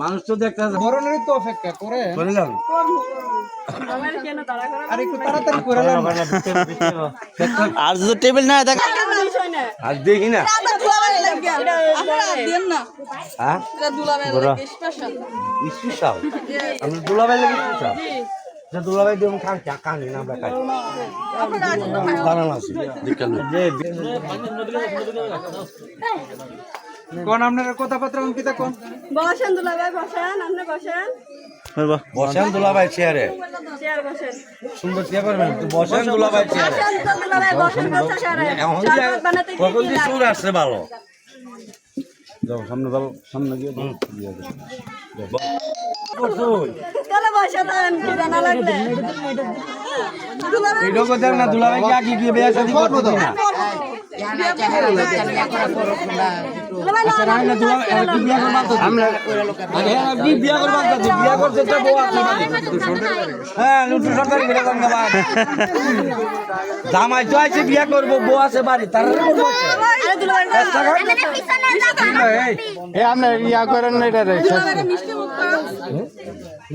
মানুষ তো দেখতে তো অপেক্ষা করে। আর আর যদি টেবিল না দেখ। আজ দেখি না। হ্যাঁ? স্পেশাল আমরা দুলাভাই লাগে স্পেশাল যে দুলাভাই দিয়ে খান চা কানি না আমরা খাই দাঁড়ান আছে কোন আপনার অঙ্কিতা কোন? বসেন দুলাভাই বসেন আপনি বসেন। বসেন দুলাভাই চেয়ারে সুন্দর চেয়ার বসেন দুলাভাই চেয়ারে এখন সুর আসছে ভালো। যাও সামনে যাও সামনে গিয়ে। তাহলে বসে দেন কি জানা লাগলে? না দুলাভাই কি আগে গিয়ে বিয়ে শাদী করব না। না। না না। তো আমরা আরে হ্যাঁ কি বিয়ে করবা তো বিয়ে করতে তো বউ আছে হ্যাঁ বিয়ে করবা বাদ জামাই তো আছে বিয়ে করব বউ আছে বাড়ি তার ইয়া মিষ্টি মুখ করো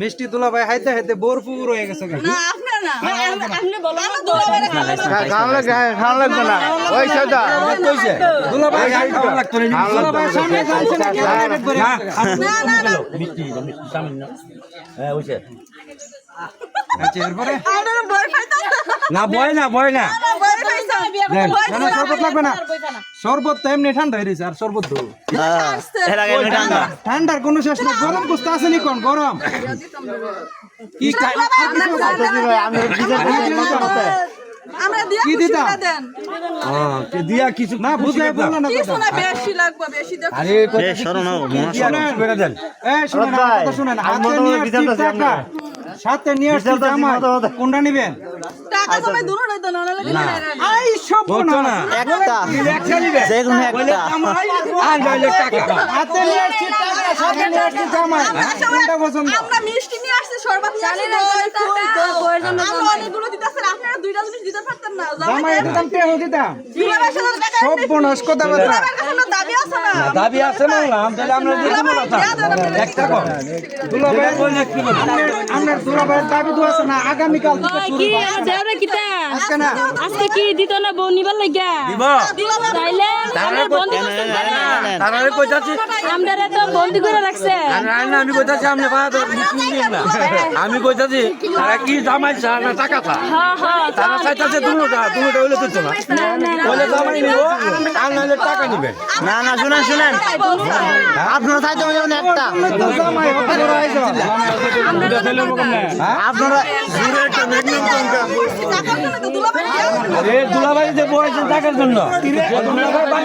মিষ্টি তুলা ভাই হাইতে হাইতে বোরপুর হয়ে গেছে। না। আপনি বলো না খাওয়া লাগবে। হ্যাঁ, খাওয়া লাগবে না। ওই সাদা কইছে দুলাভাই খাওয়া লাগতো না। তুলা ভাই সামনে যাচ্ছে না। কেন এডিট করে না। না। না না মিষ্টি মিষ্টি সামনে না হ্যাঁ ওইছে আচ্ছা এরপরে? না বয় না বয় না। শরবত লাগবে না। শরবত তো এমনি ঠান্ডা হয়ে গেছে আর শরবত ঠান্ডা। ঠান্ডার কোনো শেষ নেই গরম বুঝতে আসেনি কোন গরম। কি কি দিতা? খুশি দেন। হ্যাঁ কে দিয়া কিছু না বুঝে বলল না কিছু কথা না। বেশি লাগবে বেশি দেখ। আরে দিয়া না বেড়ে দেন? এই শুনেন কথা শুনেন। হাতে নিয়ে টাকা। সাথে নিয়ে আসছি জামাই। কোনটা নেবেন? টাকা সবাই দূর হইতো না নাহলে না। আই সব না। একটা। যে কোনো একটা আর টাকা। হাতে নিয়ে আসছি টাকা। আমরা মিষ্টি নিয়ে আসছি শরবত নিয়ে আসছি আমরা অনেকগুলো দিতেছেন আপনারা দুইটা জিনিস দিতে পারতেন না। জামাই এটা দাম দিতাম দুলাভাইয়ের সাথে টাকা সব বোনাস কথা বার্তা দুলাভাইয়ের কাছে কোনো দাবি আছে না? দাবি আছে মানলাম তাহলে আমরা দিয়ে না একটা কম দুলা ভাই বলে কি দুলাভাইয়ের দাবি তো আছে না? আগামীকাল থেকে শুরু কি আর দেওরে কিতা? আজকে না? আজকে কি দিত না বউ নিবার লাগিয়া দিব। তাইলে আমরা বন্দি করতে পারি না। তারারে কইতাছি আমরা তো বন্দি করে রাখছে আর না আমি কইতাছি আপনি আমি কইতাছি তারা কি জামাই না টাকা চা হ্যাঁ হ্যাঁ তারা চাইতাছে দুটোটা দুটোটা হইলে তুলছো না বলে জামাই নিব আর নাহলে টাকা নিবেন। না না শুনেন শুনেন। আপনারা চাইতে হবে যেমন একটা। আপনারা এ দুলাভাই যে বয়সে টাকার জন্য। দুলাভাই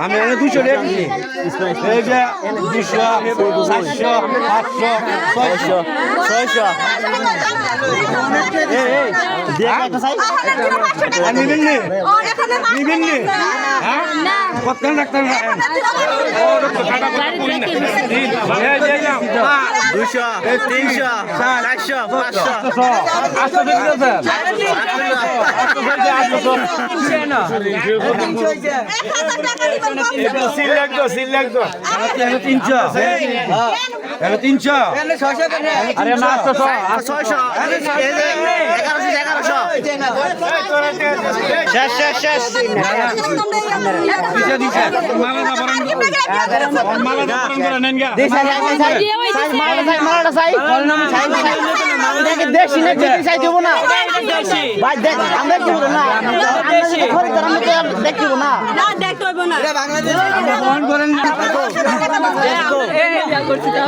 আমি এনে দুশো দিই এই যে দুশো চারশো পাঁচশো ছয়শো ছয়শো নিবেন নি নিবেন নি হ্যাঁ? কতক্ষণ রাখতেন দুশো তিনশো চারশো পাঁচশো আটশো দিয়েছে সিল লাগতো সিল লাগতো তিনশো এখানে তিনশো। আরে না ছয়শো। এগারোশো শেষ শেষ শেষ। করে। নেন গা। মালাটা দেশি না চিনি চাই দেবো না। ভাই দেখ আমরা কি বলব না? আমরা যদি খরিদার তো আর দেখতে না? না দেখতে হইব না। বহন করেন না করছি তাও